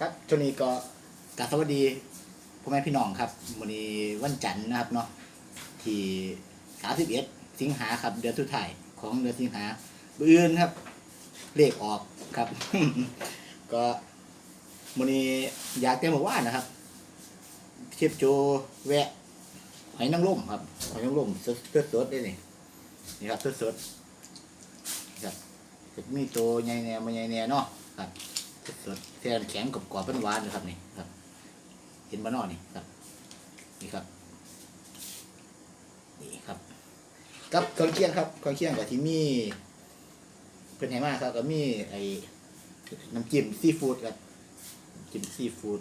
ครับช่วงนี้ก็กราบสวัสดีพ่อแม่พี่น้องครับวันนี้วันจันทร์นะครับเนาะที่31สิงหาครับเดือนสุดท้ายของเดือนสิงหาเบื่อนครับ เลขออกครับ ก็วันนี้อยากเต็มบอกว่านะครับเชฟโจแวะหอยนางรมครับหอยนางรมสดๆสดได้นี่นี่ครับสดๆนี่ครับมีตัวใหญ่แน่มาใหญ่แน่เนาะครับ สดๆแทนแข็งกับกรอบเป็นหวานนะครับนี่ครับ เห็นบ้านนอกนี่ครับ นี่ครับ นี่ครับกับเครื่องเคียงครับเครื่องเคียงกับที่มีเพิ่นให้มาครับก็มีไอ้น้ำจิ้มซีฟู้ดครับจิ้มซีฟู้ด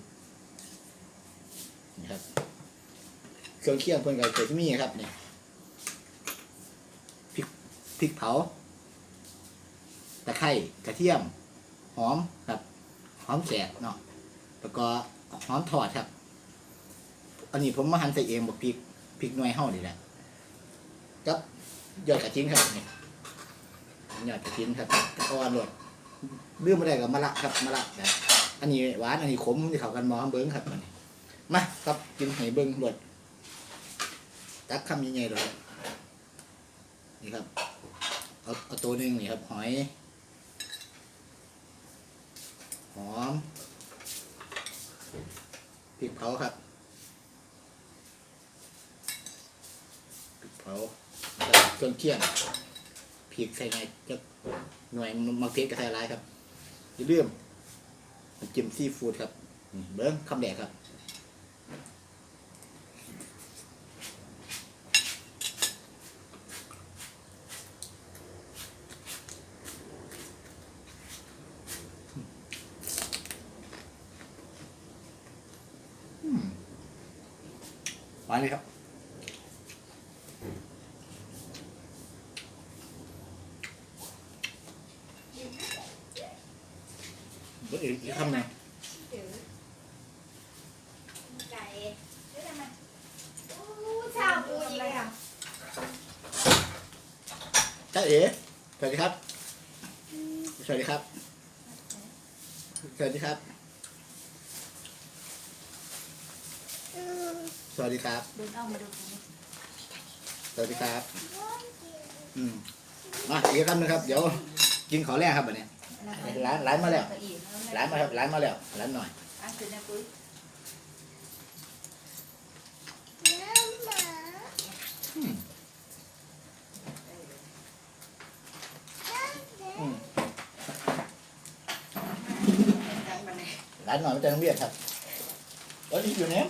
นี่ครับเครื่องเคียงเพิ่นก็จะมีครับนี่พริกพริกเผาตะไคร้กระเทียม หอมครับ หอมแสกเนาะแล้วก็หอมทอดครับ อันนี้ผมมาหั่นใส่เองบอกพริกพริกหน่วยเฮานี่แหละกับยอดกระชิ้นครับนี่ยอดกระชิ้นครับก็อ่อนรสเรื่องไม่ได้กับมะระครับมะระแบบอันนี้หวานอันนี้ขมที่เขากันมอเบิ้งครับอันมาครับกินให้เบิ้งรสตักคำยังไงเลยนี่ครับเอาเอาตัวหนึ่งนี่ครับหอย หอมพริกเผาครับพริกเผาแล้วก็เครื่องเคียงพริกใส่ไงจะหน่วยมักเทศกระไทยร้ายครับอย่าลืมน้ำจิ้มซีฟู้ดครับนี่เบิ้งคำแดกครับ วานเลยครับ เบิ้งอีกอีกคำหนึ่งไก่เฮ้ยทำไมอู้ชาบูอีกเลยอะจ้าเอ๋สวัสดีครับ สวัสดีครับ สวัสดีครับ สวัสดีครับ เดินเอามาดูสวัสดีครับ อืมมาอีกคำหนึงครับ เดี๋ยวกินขอแรกครับอันนี้ร้านร้านมาแล้วร้านมาครับร้านมาแล้วร้านหน่อยอะคือนะปุ้ยอืมอืมกันมาเลยร้านหน่อยมาจากโรงเรียนครับ What is your name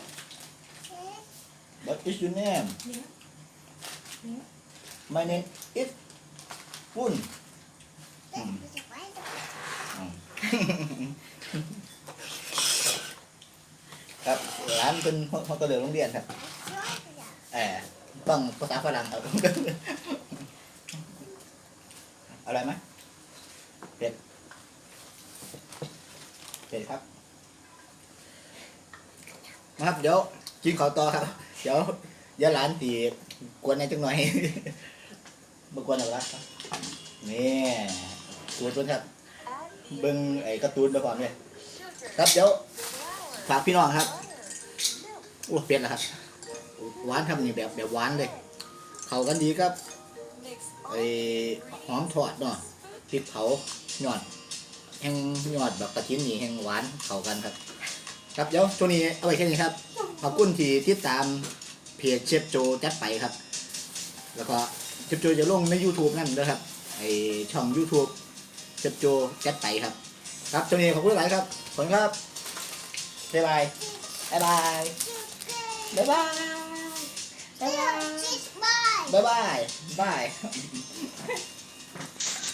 What is your name My name is ปุ้นอืมอืมครับร้านเป็นห้องกระเลือโรงเรียนครับเออต้องภาษาฝรั่งครับอะไรไหมเผ็ดเผ็ดครับนะครับเดี๋ยวกินขอต่อครับ เดี๋ยวเดี๋ยวร้านตีกวนในจังหน่อยมากวนเอาละครับนี่ตูนเพิ่นครับเบิ้งไอ้การ์ตูนไปก่อนเลยครับเดี๋ยวฝากพี่น้องครับโอ้เปลี่ยนแล้วครับหวานครับนี่แบบแบบหวานเลย เข้ากันดีครับไอ้หอมทอดเนาะพริกเผาหยอดแห้งหยอดแบบกระชิ้นนี่แห้งหวานเข้ากันครับ ครับเดี๋ยวช่วงนี้เอาไว้แค่นี้ครับ ขอบคุณที่ติดตามเพจเชฟโจจัดไปครับ แล้วก็เชฟโจจะลงใน YouTube นั่นด้วยครับไอช่อง YouTube เชฟโจจัดไปครับ ครับช่วงนี้ขอบคุณหลายครับขอบคุณครับบ๊ายบายบ๊ายบายบ๊ายบายบ๊ายบายบ๊ายบายบาย